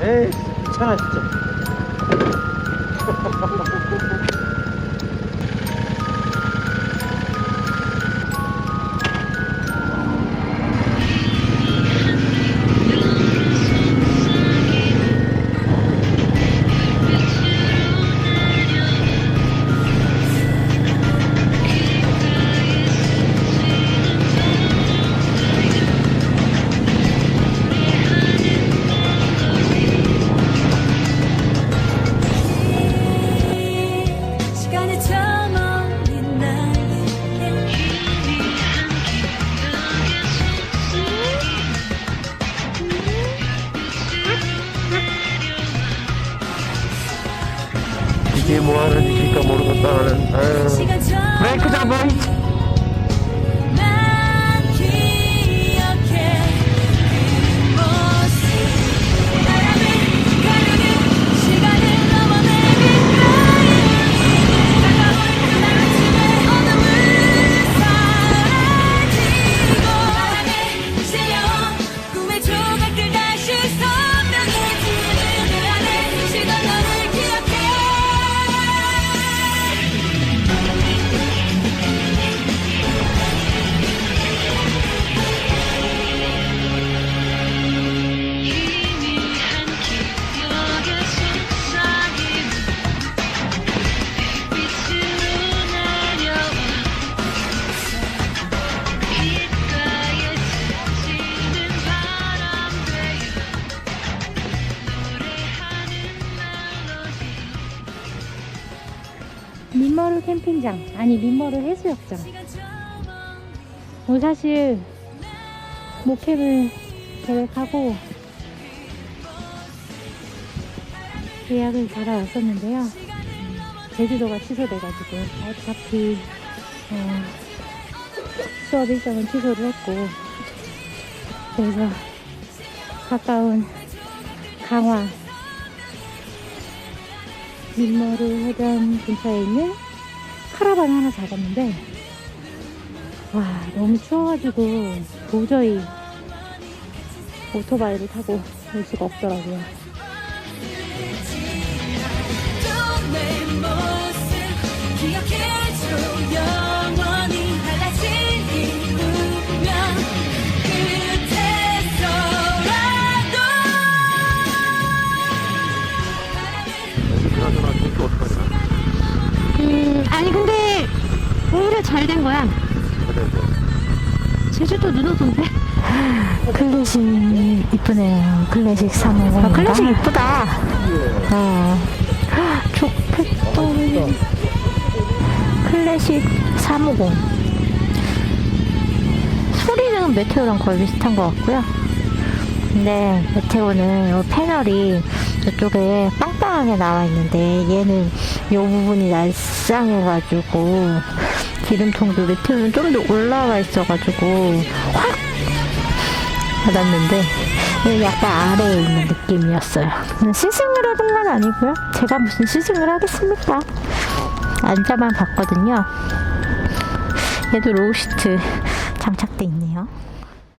에이 귀찮아 진짜 이게 뭐하는 짓일까 모르겠다 나는 아유. 브레이크 잡아 민머루 캠핑장 아니 민머루 해수욕장. 오늘 사실 목캠을 계획하고 예약을 받아왔었는데요. 음, 제주도가 취소돼가지고 어차피 어, 수업 일정은 취소를 했고 그래서 가까운 강화 민머루 해변 근처에 있는 카라반 하나 잡았는데 와 너무 추워가지고 도저히 오토바이를 타고 올 수가 없더라고요 오히려 잘된 거야 제주도 눈 오던데 클래식 이쁘네요. 클래식 350. 아, 클래식 이쁘다 어. 좋겠다. 클래식 350. 소리는 메테오랑 거의 비슷한 것 같고요. 근데 메테오는 이 패널이 이쪽에 빵빵하게 나와 있는데 얘는 이 부분이 날쌍해가지고 기름통도 메테오는 좀 더 올라와 있어가지고 확 받았는데 약간 아래에 있는 느낌이었어요. 음, 시승을 해본 건 아니고요. 제가 무슨 시승을 하겠습니까? 앉아만 봤거든요. 얘도 로우 시트 장착돼 있네요.